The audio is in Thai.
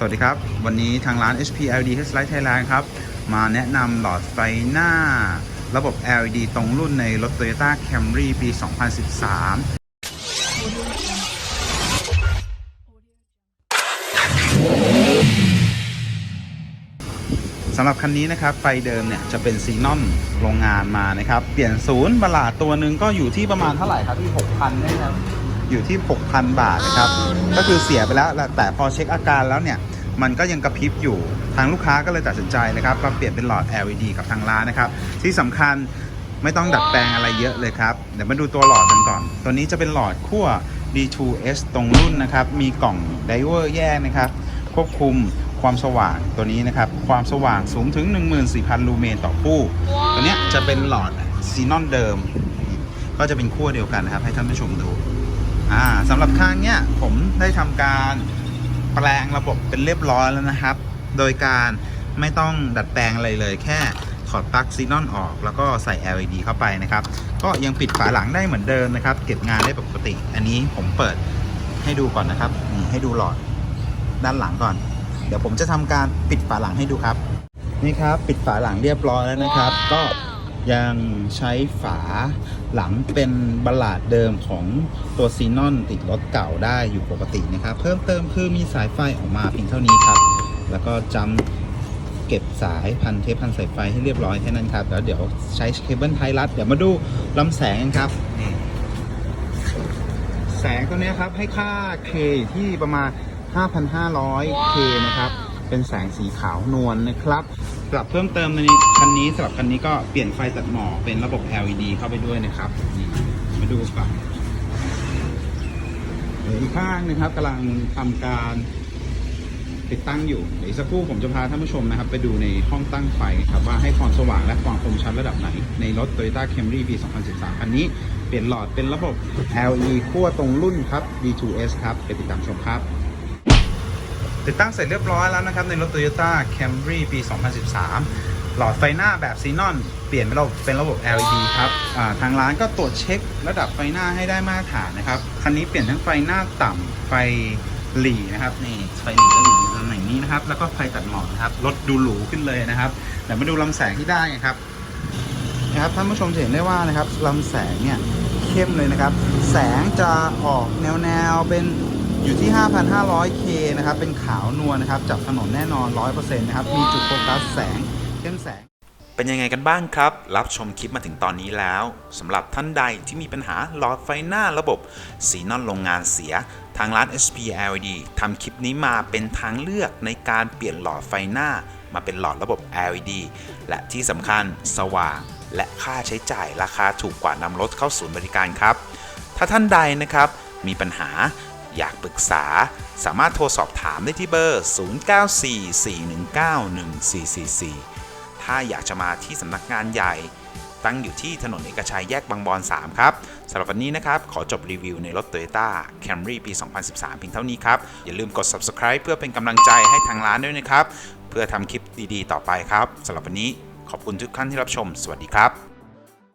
สวัสดีครับ วันนี้ทางร้าน HP LED Headlight Thailand ครับ มาแนะนำหลอดไฟหน้า ระบบ LED ตรงรุ่นในรถ Toyota Camry ปี 2013สำหรับคันนี้นะครับไฟเดิมเนี่ยจะเป็นซีนอนโรงงานมานะครับ เปลี่ยนศูนย์บลาดตัวหนึ่งก็อยู่ที่ประมาณเท่าไหร่ครับที่6,000ได้ครับ อยู่ที่ 6,000 บาทนะครับ ก็คือเสียไปแล้วแต่พอเช็คอาการแล้วเนี่ยมันก็ยังกระพริบอยู่ ทางลูกค้าก็เลยตัดสินใจนะครับมาเปลี่ยนเป็นหลอด LED กับทางร้านนะครับ ที่สำคัญไม่ต้องดัดแปลงอะไรเยอะเลยครับ เดี๋ยวมาดูตัวหลอดกันก่อน ตัวนี้จะเป็นหลอดขั้ว D2S ตรงรุ่นนะครับ มีกล่องไดเวอร์แยกนะครับ ควบคุมความสว่างตัวนี้นะครับ ความสว่างสูงถึง 14,000 ลูเมนต่อคู่ ตัวเนี้ยจะเป็นหลอดซีนอนเดิม ก็จะเป็นขั้วเดียวกันนะครับ ให้ท่านผู้ชมดู อ่าสำหรับข้างเนี้ยผมได้ทำการแปลงระบบเป็นเรียบร้อยแล้วนะครับ โดยการไม่ต้องดัดแปลงอะไรเลย แค่ถอดปลั๊กซีนอนออก แล้วก็ใส่ LED เข้าไปนะครับ ก็ยังปิดฝาหลังได้เหมือนเดิมนะครับ เก็บงานได้ปกติ อันนี้ผมเปิดให้ดูก่อนนะครับนี่ให้ดูหลอดด้านหลังก่อน เดี๋ยวผมจะทำการปิดฝาหลังให้ดูครับ นี่ครับ ปิดฝาหลังเรียบร้อยแล้วนะครับ ก็ ยังใช้ฝาหลังเป็นบลลาดเดิมของตัวซีนอนติดรถเก่าได้อยู่ปกตินะครับ เพิ่มเติมคือมีสายไฟออกมาเพียงเท่านี้ครับ แล้วก็จำเก็บสายพันเทปพันสายไฟให้เรียบร้อยแค่นั้นครับ แล้วเดี๋ยวใช้เคเบิลไทยรัด เดี๋ยวมาดูลำแสงกันครับแสงตัวนี้ครับให้ค่า K ที่ประมาณ 5,500 K นะครับ เป็นแสงสีขาวนวลนะครับสำหรับเพิ่มเติมในคันนี้สำหรับคันนี้ก็เปลี่ยนไฟตัดหมอกเป็นระบบ LED เข้าไปด้วยนะครับนี่มาดูก่อนเดี๋ยวอีกข้างนึงครับกำลังทำการติดตั้งอยู่เดี๋ยวสักครู่ผมจะพาท่านผู้ชมนะครับ ไปดูในห้องตั้งไฟครับว่าให้ความสว่างและความคมชัดระดับไหน ในรถ Toyota Camry ปี 2013คันนี้เปลี่ยนหลอดเป็นระบบ LED ขั้วตรงรุ่นครับ D2S ครับ ไปติดตามชมครับ ติดตั้งเสร็จเรียบร้อยแล้วนะครับ ในรถ Toyota Camry ปี 2013 หลอดไฟหน้าแบบซีนอน เปลี่ยนเป็นระบบเป็นระบบ LED ครับทางร้านก็ตรวจเช็คระดับไฟหน้าให้ได้มาตรฐานนะครับ คันนี้เปลี่ยนทั้งไฟหน้าต่ำไฟหลีนะครับนี่ไฟหลีก็อยู่ตำแหน่งนี้นะครับ แล้วก็ไฟตัดหมอกนะครับรถดูหรูขึ้นเลยนะครับเดี๋ยวมาดูลำแสงที่ได้นะครับนะครับท่านผู้ชมจะเห็นได้ว่านะครับลำแสงเนี่ยเข้มเลยนะครับ แสงจะออกแนวแนวๆเป็น อยู่ที่ 5,500K นะครับ เป็นขาวนวลนะครับ จับถนนแน่นอน 100%นะครับ มีจุดโฟกัสแสงเข้มแสง เป็นยังไงกันบ้างครับ รับชมคลิปมาถึงตอนนี้แล้วสำหรับท่านใดที่มีปัญหาหลอดไฟหน้าระบบสีนอนโรงงานเสีย ทางร้าน HP LED ทำคลิปนี้มาเป็นทางเลือกในการเปลี่ยนหลอดไฟหน้า มาเป็นหลอดระบบ LED และที่สำคัญสว่างและค่าใช้จ่ายราคาถูกกว่านำรถเข้าศูนย์บริการครับ ถ้าท่านใดนะครับมีปัญหา อยากปรึกษา สามารถโทรสอบถามได้ที่เบอร์ 0944191444 ถ้าอยากจะมาที่สำนักงานใหญ่ ตั้งอยู่ที่ถนนเอกชัยแยกบางบอน 3 ครับสำหรับวันนี้นะครับ ขอจบรีวิวในรถ Toyota Camry ปี 2013 เพียงเท่านี้ครับ อย่าลืมกด subscribe เพื่อเป็นกำลังใจให้ทางร้านด้วยนะครับ เพื่อทำคลิปดีๆ ต่อไปครับสำหรับวันนี้ขอบคุณทุกท่านที่รับชม สวัสดีครับ